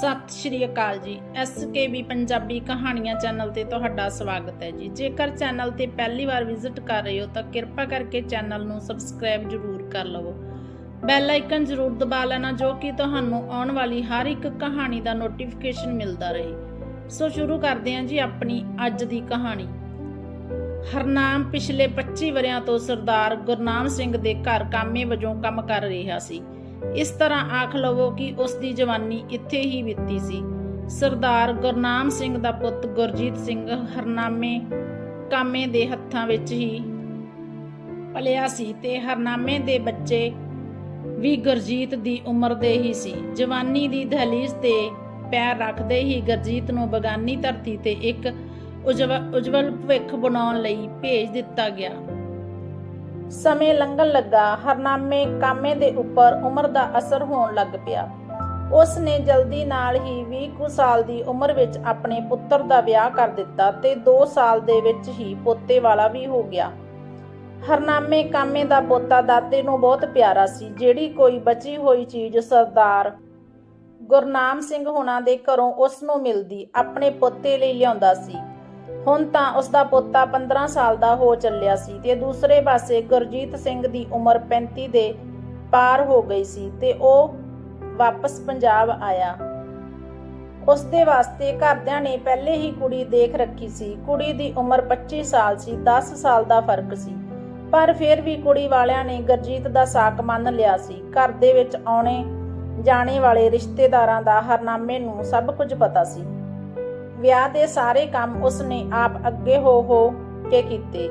ਸਤਿ ਸ਼੍ਰੀ ਅਕਾਲ ਜੀ। ਐਸਕੇਬੀ ਪੰਜਾਬੀ ਕਹਾਣੀਆਂ ਚੈਨਲ ਤੇ ਤੁਹਾਡਾ ਸਵਾਗਤ ਹੈ ਜੀ। ਜੇਕਰ ਚੈਨਲ ਤੇ ਪਹਿਲੀ ਵਾਰ ਵਿਜ਼ਿਟ ਕਰ ਰਹੇ ਹੋ ਤਾਂ ਕਿਰਪਾ ਕਰਕੇ ਚੈਨਲ ਨੂੰ ਸਬਸਕ੍ਰਾਈਬ ਜ਼ਰੂਰ ਕਰ ਲਵੋ। ਬੈਲ ਆਈਕਨ ਜ਼ਰੂਰ ਦਬਾ ਲੈਣਾ ਜੋ ਕਿ ਤੁਹਾਨੂੰ ਆਉਣ ਵਾਲੀ ਹਰ ਇੱਕ ਕਹਾਣੀ ਦਾ ਨੋਟੀਫਿਕੇਸ਼ਨ ਮਿਲਦਾ ਰਹੇ। ਸੋ ਸ਼ੁਰੂ ਕਰਦੇ ਹਾਂ ਜੀ ਆਪਣੀ ਅੱਜ ਦੀ ਕਹਾਣੀ। ਹਰਨਾਮ ਪਿਛਲੇ 25 ਵਰਿਆਂ ਤੋਂ ਸਰਦਾਰ ਗੁਰਨਾਮ ਸਿੰਘ ਦੇ ਘਰ ਕਾਮੇ ਵਜੋਂ ਕੰਮ ਕਰ ਰਿਹਾ ਸੀ। ਇਸ ਤਰ੍ਹਾਂ ਆਖ ਲਵੋ ਕਿ ਉਸ ਦੀ ਜਵਾਨੀ ਇੱਥੇ ਹੀ ਬੀਤੀ ਸੀ। ਸਰਦਾਰ ਗੁਰਨਾਮ ਸਿੰਘ ਦਾ ਪੁੱਤ ਗੁਰਜੀਤ ਸਿੰਘ ਹਰਨਾਮੇ ਕਾਮੇ ਦੇ ਹੱਥਾਂ ਵਿੱਚ ਹੀ ਪਲਿਆ ਸੀ ਤੇ ਹਰਨਾਮੇ ਦੇ ਬੱਚੇ ਵੀ ਗੁਰਜੀਤ ਦੀ ਉਮਰ ਦੇ ਹੀ ਸੀ। ਜਵਾਨੀ ਦੀ ਦਹਲੀਜ਼ ਤੇ ਪੈਰ ਰੱਖਦੇ ਹੀ ਗੁਰਜੀਤ ਨੂੰ ਬਗਾਨੀ ਧਰਤੀ ਤੇ ਇੱਕ ਉਜਵ- ਉਜਵਲ ਭਵਿੱਖ ਬਣਾਉਣ ਲਈ ਭੇਜ ਦਿੱਤਾ ਗਿਆ। ਸਮੇਂ ਲੰਘਣ ਲੱਗਾ, ਹਰਨਾਮੇ ਕਾਮੇ ਦੇ ਉੱਪਰ ਉਮਰ ਦਾ ਅਸਰ ਹੋਣ ਲੱਗ ਪਿਆ। ਉਸ ਨੇ ਜਲਦੀ ਨਾਲ ਹੀ 20 ਕੁ ਸਾਲ ਦੀ ਉਮਰ ਵਿੱਚ ਆਪਣੇ ਪੁੱਤਰ ਦਾ ਵਿਆਹ ਕਰ ਦਿੱਤਾ ਤੇ 2 ਸਾਲ ਦੇ ਵਿੱਚ ਹੀ ਪੋਤੇ ਵਾਲਾ ਵੀ ਹੋ ਗਿਆ। ਹਰਨਾਮੇ ਕਾਮੇ ਦਾ ਪੋਤਾ ਦਾਦੇ ਨੂੰ ਬਹੁਤ ਪਿਆਰਾ ਸੀ, ਜਿਹੜੀ ਕੋਈ ਬਚੀ ਹੋਈ ਚੀਜ਼ ਸਰਦਾਰ ਗੁਰਨਾਮ ਸਿੰਘ ਹੁਣਾਂ ਦੇ ਘਰੋਂ ਉਸ ਨੂੰ ਮਿਲਦੀ, ਆਪਣੇ ਪੋਤੇ ਲਈ ਲਿਆਉਂਦਾ ਸੀ। ਹੁਣ ਤਾਂ ਉਸ ਦਾ ਪੋਤਾ 15 ਸਾਲ ਦਾ ਹੋ ਚੱਲਿਆ ਸੀ ਤੇ ਦੂਸਰੇ ਪਾਸੇ ਗੁਰਜੀਤ ਸਿੰਘ ਦੀ ਉਮਰ 35 ਦੇ ਪਾਰ ਹੋ ਗਈ ਸੀ ਤੇ ਉਹ ਵਾਪਸ ਪੰਜਾਬ ਆਇਆ। ਉਸ ਦੇ ਵਾਸਤੇ ਘਰਦਿਆਂ ਨੇ ਪਹਿਲੇ ਹੀ ਕੁੜੀ ਦੇਖ ਰੱਖੀ ਸੀ। ਕੁੜੀ ਦੀ ਉਮਰ 25 ਸਾਲ ਸੀ 10 ਸਾਲ ਦਾ ਫ਼ਰਕ ਸੀ। ਪਰ ਫਿਰ ਵੀ ਕੁੜੀ ਵਾਲਿਆਂ ਨੇ ਗੁਰਜੀਤ ਦਾ ਸਾਕ ਮੰਨ ਲਿਆ ਸੀ। ਘਰ ਦੇ ਵਿੱਚ ਆਉਣੇ ਜਾਣੇ ਵਾਲੇ ਰਿਸ਼ਤੇਦਾਰਾਂ ਦਾ ਹਰਨਾਮੇ ਨੂੰ ਸਭ ਕੁਝ ਪਤਾ ਸੀ। ਵਿਆਹ ਦੇ ਸਾਰੇ ਕੰਮ ਉਸਨੇ ਆਪ ਅੱਗੇ ਹੋ ਹੋ ਕੇ ਕੀਤੇ।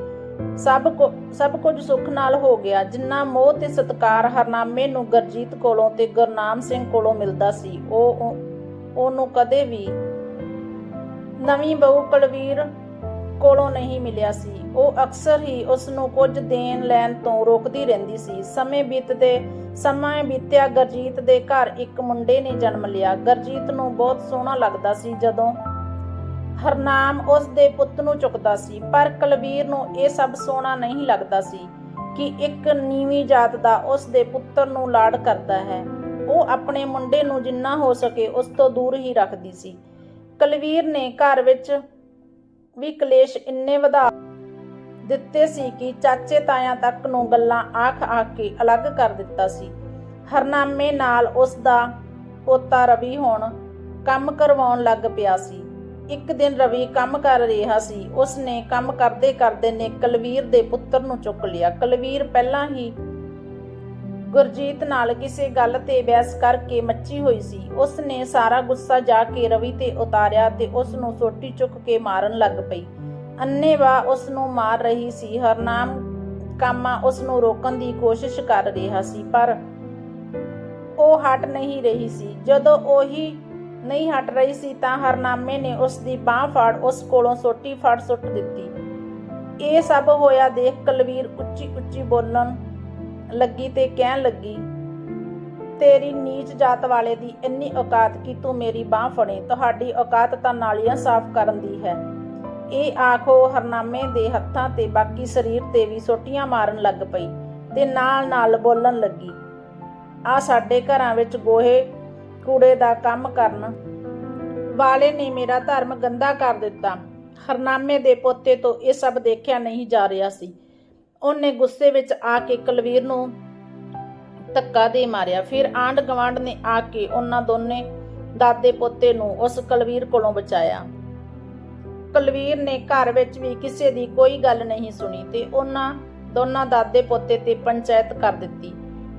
ਸਭ ਸਭ ਕੁਝ ਸੁੱਖ ਨਾਲ ਹੋ ਗਿਆ। ਜਿੰਨਾ ਮੋਹ ਤੇ ਸਤਕਾਰ ਹਰਨਾਮੇ ਨੂੰ ਗਰਜੀਤ ਕੋਲੋਂ ਤੇ ਗੁਰਨਾਮ ਸਿੰਘ ਕੋਲੋਂ ਮਿਲਦਾ ਸੀ, ਉਹ- ਉਹਨੂੰ ਕਦੇ ਵੀ ਨਵੀਂ ਬਹੂ ਕੁਲਵੀਰ ਕੋਲੋਂ ਨਹੀਂ ਮਿਲਿਆ ਸੀ। ਉਹ ਅਕਸਰ ਹੀ ਉਸ ਨੂੰ ਕੁਝ ਦੇਣ ਲੈਣ ਤੋਂ ਰੋਕਦੀ ਰਹਿੰਦੀ ਸੀ। ਸਮੇਂ ਬੀਤਦੇ, ਸਮਾਂ ਬੀਤਿਆ, ਗਰਜੀਤ ਦੇ ਘਰ ਇੱਕ ਮੁੰਡੇ ਨੇ ਜਨਮ ਲਿਆ। ਗਰਜੀਤ ਨੂੰ ਬਹੁਤ ਸੋਹਣਾ ਲੱਗਦਾ ਸੀ ਜਦੋਂ ਹਰਨਾਮ ਉਸ ਦੇ ਪੁੱਤ ਨੂੰ ਚੁੱਕਦਾ ਸੀ, ਪਰ ਕੁਲਵੀਰ ਨੂੰ ਇਹ ਸਭ ਸੋਹਣਾ ਨਹੀਂ ਲੱਗਦਾ ਸੀ ਕਿ ਇੱਕ ਨੀਵੀਂ ਜਾਤ ਦਾ ਉਸ ਦੇ ਪੁੱਤਰ ਨੂੰ ਲਾਡ ਕਰਦਾ ਹੈ। ਉਹ ਆਪਣੇ ਮੁੰਡੇ ਨੂੰ ਜਿੰਨਾ ਹੋ ਸਕੇ ਉਸ ਤੋਂ ਦੂਰ ਹੀ ਰੱਖਦੀ ਸੀ। ਕਲਵੀਰ ਨੇ ਘਰ ਵਿੱਚ ਵੀ ਕਲੇਸ਼ ਇੰਨੇ ਵਧਾ ਦਿੱਤੇ ਸੀ ਕਿ ਚਾਚੇ ਤਾਇਆਂ ਤੱਕ ਨੂੰ ਗੱਲਾਂ ਆਖ ਆਖ ਕੇ ਅਲੱਗ ਕਰ ਦਿੱਤਾ ਸੀ। ਹਰਨਾਮੇ ਨਾਲ ਉਸ ਦਾ ਪੋਤਾ ਰਵੀ ਹੁਣ ਕੰਮ ਕਰਵਾਉਣ ਲੱਗ ਪਿਆ ਸੀ। ਇੱਕ ਦਿਨ ਰਵੀ ਕੰਮ ਕਰ ਰਿਹਾ ਸੀ। ਉਸ ਨੇ ਕੰਮ ਕਰਦੇ ਕਰਦੇ ਨੇ ਕਲਵੀਰ ਦੇ ਪੁੱਤਰ ਨੂੰ ਚੁੱਕ ਲਿਆ। ਕਲਵੀਰ ਪਹਿਲਾਂ ਹੀ ਗੁਰਜੀਤ ਨਾਲ ਕਿਸੇ ਗੱਲ ਤੇ ਬਹਿਸ ਕਰਕੇ ਮੱਚੀ ਹੋਈ ਸੀ। ਉਸ ਨੇ ਸਾਰਾ ਗੁੱਸਾ ਜਾ ਕੇ ਰਵੀ ਤੇ ਉਤਾਰਿਆ ਤੇ ਉਸ ਨੂੰ ਸੋਟੀ ਚੁੱਕ ਕੇ ਮਾਰਨ ਲੱਗ ਪਈ। ਅੰਨੇਵਾ ਉਸ ਨੂੰ ਮਾਰ ਰਹੀ ਸੀ। ਹਰਨਾਮ ਕਾਮਾ ਉਸ ਨੂੰ ਰੋਕਣ ਦੀ ਕੋਸ਼ਿਸ਼ ਕਰ ਰਿਹਾ ਸੀ, ਪਰ ਉਹ ਹਟ ਨਹੀਂ ਰਹੀ ਸੀ। ਜਦੋਂ ਉਹੀ ਨਹੀਂ ਹਟ ਰਹੀ ਸੀ ਤਾਂ ਹਰਨਾਮੇ ਨੇ ਉਸ ਦੀ ਬਾਹ ਫੜ ਉਸ ਕੋਲੋਂ ਸੋਟੀ ਫੜ ਸੁੱਟ ਦਿੱਤੀ। ਇਹ ਸਭ ਹੋਇਆ ਦੇਖ ਕਲਵੀਰ ਉੱਚੀ ਉੱਚੀ ਬੋਲਣ ਲੱਗੀ ਤੇ ਕਹਿਣ ਲੱਗੀ, ਤੇਰੀ ਨੀਚ ਜਾਤ ਵਾਲੇ ਦੀ ਇੰਨੀ ਔਕਾਤ ਕਿ ਤੂੰ ਮੇਰੀ ਬਾਹ ਫੜੇ। ਤੁਹਾਡੀ ਔਕਾਤ ਤਾਂ ਨਾਲੀਆਂ ਸਾਫ਼ ਕਰਨ ਦੀ ਹੈ। ਇਹ ਆਖੋ ਹਰਨਾਮੇ ਦੇ ਹੱਥਾਂ ਤੇ ਬਾਕੀ ਸਰੀਰ ਤੇ ਵੀ ਸੋਟੀਆਂ ਮਾਰਨ ਲੱਗ ਪਈ ਤੇ ਨਾਲ ਨਾਲ ਬੋਲਣ ਲੱਗੀ, ਆ ਸਾਡੇ ਘਰਾਂ ਵਿੱਚ ਗੋਹੇ ਕੂੜੇ ਦਾ ਕੰਮ ਕਰਨ ਵਾਲੇ ਨੇ ਮੇਰਾ ਧਰਮ ਗੰਦਾ ਕਰ ਦਿੱਤਾ। ਹਰਨਾਮੇ ਦੇ ਪੋਤੇ ਤੋਂ ਇਹ ਸਭ ਦੇਖਿਆ ਨਹੀਂ ਜਾ ਰਿਹਾ ਸੀ। ਉਹਨੇ ਗੁੱਸੇ ਵਿੱਚ ਆ ਕੇ ਕੁਲਵੀਰ ਨੂੰ ਧੱਕਾ ਦੇ ਮਾਰਿਆ। ਫਿਰ ਆਂਡ ਗਵਾਂਡ ਨੇ ਆ ਕੇ ਉਹਨਾਂ ਦੋਨੇ ਦਾਦੇ ਪੋਤੇ ਨੂੰ ਉਸ ਕੁਲਵੀਰ ਕੋਲੋਂ ਬਚਾਇਆ। ਕੁਲਵੀਰ ਨੇ ਘਰ ਵਿੱਚ ਵੀ ਕਿਸੇ ਦੀ ਕੋਈ ਗੱਲ ਨਹੀਂ ਸੁਣੀ ਤੇ ਉਹਨਾਂ ਦੋਨਾਂ ਦਾਦੇ ਪੋਤੇ ਤੇ ਪੰਚਾਇਤ ਕਰ ਦਿੱਤੀ।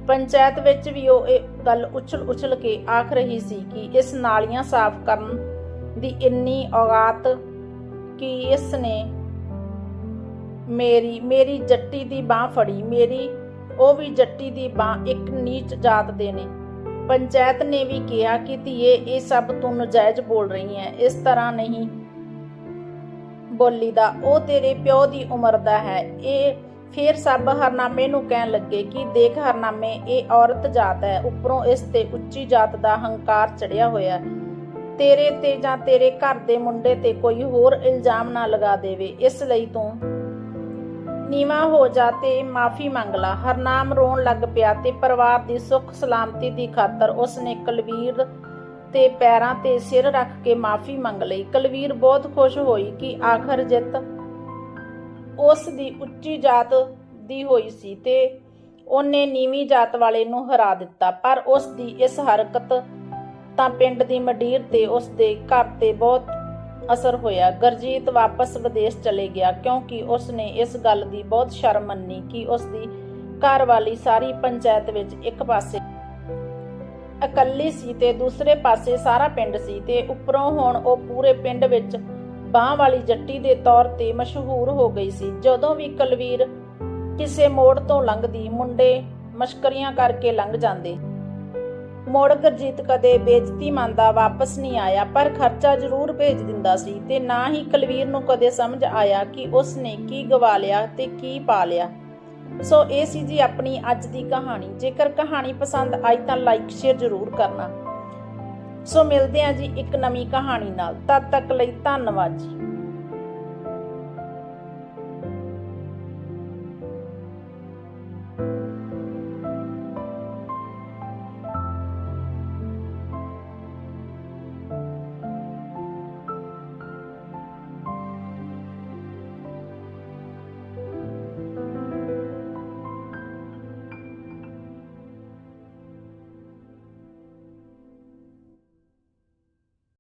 ਪੰਚਾਇਤ ਵਿੱਚ ਵੀ ਉਹ ਇਹ ਗੱਲ ਉਛਲ ਉਛਲ ਕੇ ਆਖ ਰਹੀ ਸੀ ਕਿ ਇਸ ਨਾਲੀਆਂ ਸਾਫ਼ ਕਰਨ ਦੀ ਇੰਨੀ ਔਗਾਤ ਕਿ ਇਸ ਨੇ ਮੇਰੀ ਮੇਰੀ ਜੱਟੀ ਦੀ ਬਾਹ ਫੜੀ। ਮੇਰੀ, ਉਹ ਵੀ ਜੱਟੀ ਦੀ ਬਾਹ ਇੱਕ ਨੀਚ ਜਾਤ ਦੇ ਨੇ। ਪੰਚਾਇਤ ਨੇ ਵੀ ਕਿਹਾ ਕਿ ਧੀਏ, ਇਹ ਸਭ ਤੂੰ ਨਜਾਇਜ਼ ਬੋਲ ਰਹੀ ਹੈ ਇਸ ਤਰ੍ਹਾਂ ਨਹੀਂ ਬੋਲੀ ਦਾ ਉਹ ਤੇਰੇ ਪਿਓ ਦੀ ਉਮਰ ਦਾ ਹੈ। ਇਹ ਫੇਰ ਸਭ ਹਰਨਾਮੇ ਨੂੰ ਕਹਿਣ ਲੱਗੇ ਕਿ ਦੇਖ ਹਰਨਾਮੇ, ਇਹ ਔਰਤ ਜਾਤ ਹੈ। ਉੱਪਰੋਂ ਇਸ ਤੇ ਉੱਚੀ ਜਾਤ ਦਾ ਹੰਕਾਰ ਚੜਿਆ ਹੋਇਆ ਤੇਰੇ ਤੇ ਜਾਂ ਤੇਰੇ ਘਰ ਦੇ ਮੁੰਡੇ ਤੇ ਕੋਈ ਹੋਰ ਇਲਜ਼ਾਮ ਨਾ ਲਗਾ ਦੇਵੇ। ਇਸ ਲਈ ਤੂੰ ਨੀਵਾ ਹੋ ਜਾ ਤੇ ਮਾਫੀ ਮੰਗ ਲਾ। ਹਰਨਾਮ ਰੋਣ ਲੱਗ ਪਿਆ ਤੇ ਪਰਿਵਾਰ ਦੀ ਸੁੱਖ ਸਲਾਮਤੀ ਦੀ ਖਾਤਰ ਉਸ ਨੇ ਕੁਲਵੀਰ ਤੇ ਪੈਰਾਂ ਤੇ ਸਿਰ ਰੱਖ ਕੇ ਮਾਫੀ ਮੰਗ ਲਈ। ਕਲਵੀਰ ਬਹੁਤ ਖੁਸ਼ ਹੋਈ ਕਿ ਆਖਰ ਜਿੱਤ ਉਸ ਦੀ ਉੱਚੀ ਜਾਤ ਦੀ ਹੋਈ ਸੀ ਤੇ ਉਹਨੇ ਨੀਵੀਂ ਜਾਤ ਵਾਲੇ ਨੂੰ ਹਰਾ ਦਿੱਤਾ। ਪਰ ਉਸ ਦੀ ਇਸ ਹਰਕਤ ਤਾਂ ਪਿੰਡ ਦੀ ਮੰਡੀਰ ਤੇ ਉਸ ਦੇ ਘਰ ਤੇ ਬਹੁਤ ਅਸਰ ਹੋਇਆ। ਗਰਜੀਤ ਵਾਪਸ ਵਿਦੇਸ਼ ਚਲੇ ਗਿਆ ਕਿਉਂਕਿ ਉਸ ਨੇ ਇਸ ਗੱਲ ਦੀ ਬਹੁਤ ਸ਼ਰਮ ਮੰਨੀ ਕਿ ਉਸ ਦੀ ਘਰ ਵਾਲੀ ਸਾਰੀ ਪੰਚਾਇਤ ਵਿੱਚ ਇੱਕ ਪਾਸੇ ਇਕੱਲੀ ਸੀ ਤੇ ਦੂਸਰੇ ਪਾਸੇ ਸਾਰਾ ਪਿੰਡ ਸੀ ਤੇ ਉੱਪਰੋਂ ਹੁਣ ਉਹ ਪੂਰੇ ਪਿੰਡ ਵਿੱਚ ਬਾਹ ਵਾਲੀ ਜੱਟੀ ਦੇ ਤੌਰ ਤੇ ਮਸ਼ਹੂਰ ਹੋ ਗਈ ਸੀ। ਜਦੋਂ ਵੀ ਕਲਵੀਰ ਕਿਸੇ ਮੋੜ ਤੋਂ ਲੰਘਦੀ, ਮੁੰਡੇ ਮਸ਼ਕਰੀਆਂ ਕਰਕੇ ਲੰਘ ਜਾਂਦੇ। ਮੋੜ ਗਰਜੀਤ ਕਦੇ ਬੇਇੱਜ਼ਤੀ ਮੰਨਦਾ, ਵਾਪਸ ਨਹੀਂ ਆਇਆ, ਪਰ ਖਰਚਾ ਜ਼ਰੂਰ ਭੇਜ ਦਿੰਦਾ ਸੀ ਤੇ ਨਾ ਹੀ ਕਲਵੀਰ ਨੂੰ ਕਦੇ ਸਮਝ ਆਇਆ ਕਿ ਉਸ ਨੇ ਕੀ ਗਵਾ ਲਿਆ ਤੇ ਕੀ ਪਾ ਲਿਆ। ਸੋ ਇਹ ਸੀ ਜੀ ਆਪਣੀ ਅੱਜ ਦੀ ਕਹਾਣੀ। ਜੇਕਰ ਕਹਾਣੀ ਪਸੰਦ ਆਈ ਤਾਂ ਲਾਈਕ ਸ਼ੇਅਰ ਜ਼ਰੂਰ ਕਰਨਾ। ਸੋ ਮਿਲਦੇ ਹਾਂ ਜੀ ਇੱਕ ਨਵੀਂ ਕਹਾਣੀ ਨਾਲ। ਤਦ ਤੱਕ ਲਈ ਧੰਨਵਾਦ ਜੀ।